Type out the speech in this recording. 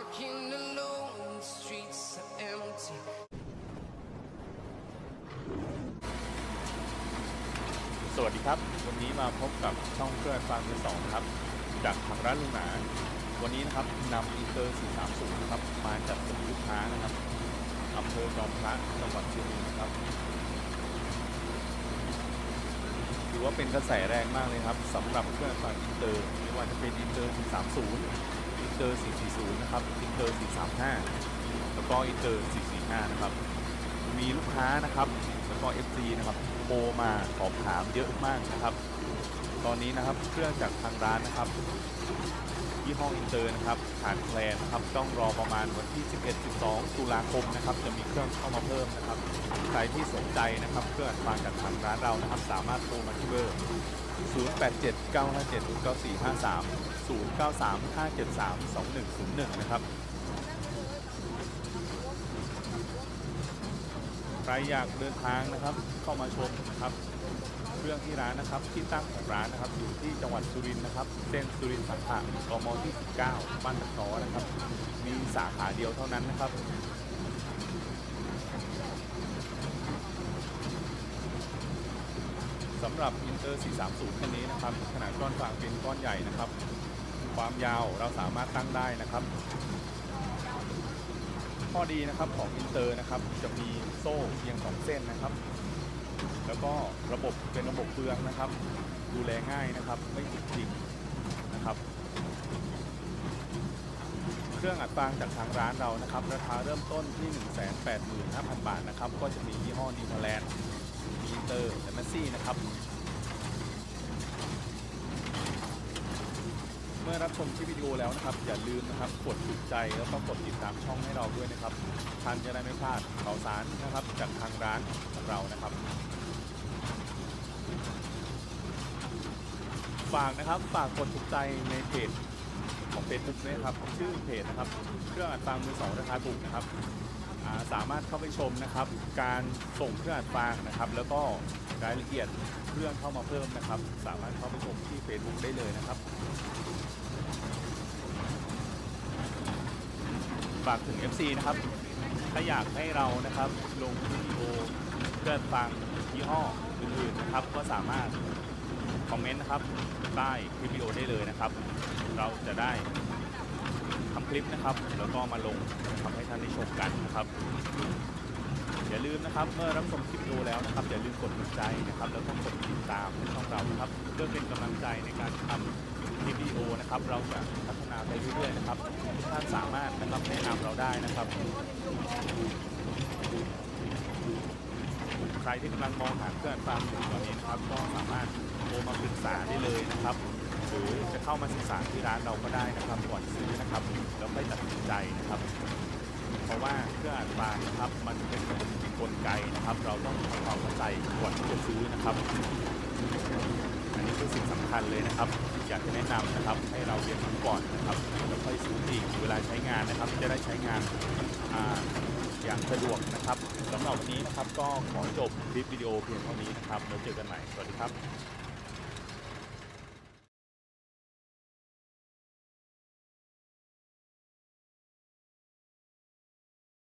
Walking alone, the streets are empty. สวัสดีครับ วันนี้มาพบกับช่องเพื่อนฟังมือสองครับ จากทางร้านลุงหนา วันนี้นะครับนำอีเตอร์430นะครับ มาจากส่งลูกค้านะครับอำเภอจอมพระจังหวัดเชียงใหม่ครับถือว่าเป็นกระแสแรงมากเลยครับสำหรับเพื่อนฟังอีเตอร์ไม่ว่าจะเป็นอีเตอร์430 เตอร์ 440 นะครับ อินเตอร์ 435 แล้วก็อินเตอร์ 445 นะครับ มีลูกค้านะครับ แล้วก็ FC นะครับโทรมาสอบถามเยอะมากนะครับ ตอนนี้นะครับ เครื่องจากทางร้านนะครับ ยี่ห้องอินเตอร์นะครับขาดแคลนนะครับต้องรอประมาณวันที่ 11-12 ตุลาคมนะครับจะมีเครื่องเข้ามาเพิ่มนะครับใครที่สนใจนะครับเครื่องอัดฟังจากทางร้านเรานะครับ สามารถโทรมาที่เบอร์ 0879579453 0935732101 นะครับ ใครอยากเดินทางนะครับเข้ามาชมนะครับเครื่องที่ร้านนะครับที่ตั้งของร้านนะครับอยู่ที่จังหวัดสุรินทร์นะครับ เส้นสุรินทร์สังขะกมที่ 19 บ้านตะกอนะครับ มีสาขาเดียวเท่านั้นนะครับสำหรับอินเตอร์ 430 คันนี้นะครับ ขนาดก้อนฟางเป็นก้อนใหญ่นะครับ ความยาวเราสามารถตั้งได้นะครับ ข้อดีนะครับของอินเตอร์นะครับจะมีโซ่เพียงสองเส้นนะครับ แล้วก็ระบบเป็นระบบเฟืองนะครับ ดูแลง่ายนะครับไม่จุกจิกนะครับ เครื่องอัดฟางจากทางร้านเรานะครับ ราคาเริ่มต้นที่ 185,000 บาทนะครับ ก็จะมียี่ห้อนิวแลนด์มีอินเตอร์และแมสซี่นะครับ มื่อรับชมคลิปวิดีโอแล้วนะครับ อย่าลืมนะครับกดถูกใจแล้วก็กดติดตามช่องให้เราด้วยนะครับท่านจะได้ไม่พลาดข่าวสารนะครับจากทางร้านของเรานะครับฝากนะครับฝากกดถูกใจในเพจของ Facebook ด้วยนะครับชื่อเพจนะครับ เครื่องอัดฟางมือสองราคาถูกนะครับสามารถเข้าไปชมนะครับ การส่งเครื่องอัดฟางนะครับ แล้วก็รายละเอียดเครื่องเข้ามาเพิ่มนะครับ สามารถเข้าไปชมที่ Facebook ได้เลยนะครับากถึง FC นะครับ ถ้าอยากให้เรานะครับลงวิดีโอเกิดฟังยี่ห้ออื่นๆนะครับ ก็สามารถคอมเมนต์นะครับใต้คลิปวิดีโอได้เลยนะครับ เราจะได้ทำคลิปนะครับ แล้วก็มาลงทำให้ท่านได้ชมกันนะครับอย่าลืมนะครับเมื่อรับชมคลิปวิดีโอแล้วนะครับอย่าลืมกดถูกใจนะครับ แล้วก็กดติดตามช่องเรานะครับเพื่อเป็นกำลังใจในการทำคลิปวิดีโอนะครับ เราจะพัฒนา ไปเรื่อยๆนะครับทุกท่านสามารถนะครับแนะนำเราได้นะครับ ใครที่กำลังมองหาเครื่องฟังอยู่ตอนนี้นะครับก็สามารถโทรมาปรึกษาได้เลยนะครับ หรือจะเข้ามาศึกษาที่ร้านเราก็ได้นะครับก่อนซื้อนะครับแล้วค่อยตัดสินใจนะครับ เพราะว่าเครื่องอัดฟางนะครับมันเป็นกลไกนะครับ เราต้องทำความเข้าใจก่อนที่จะซื้อนะครับ อันนี้คือสิ่งสำคัญเลยนะครับอยากจะแนะนำนะครับให้เราเรียนรู้ก่อนนะครับแล้วค่อยซื้ออีกเวลาใช้งานนะครับ จะได้ใช้งานออย่างสะดวกนะครับสำหรับวันนี้นะครับก็ขอจบคลิปวิดีโอเพียงเท่านี้นะครับแล้วเจอกันใหม่สวัสดีครับ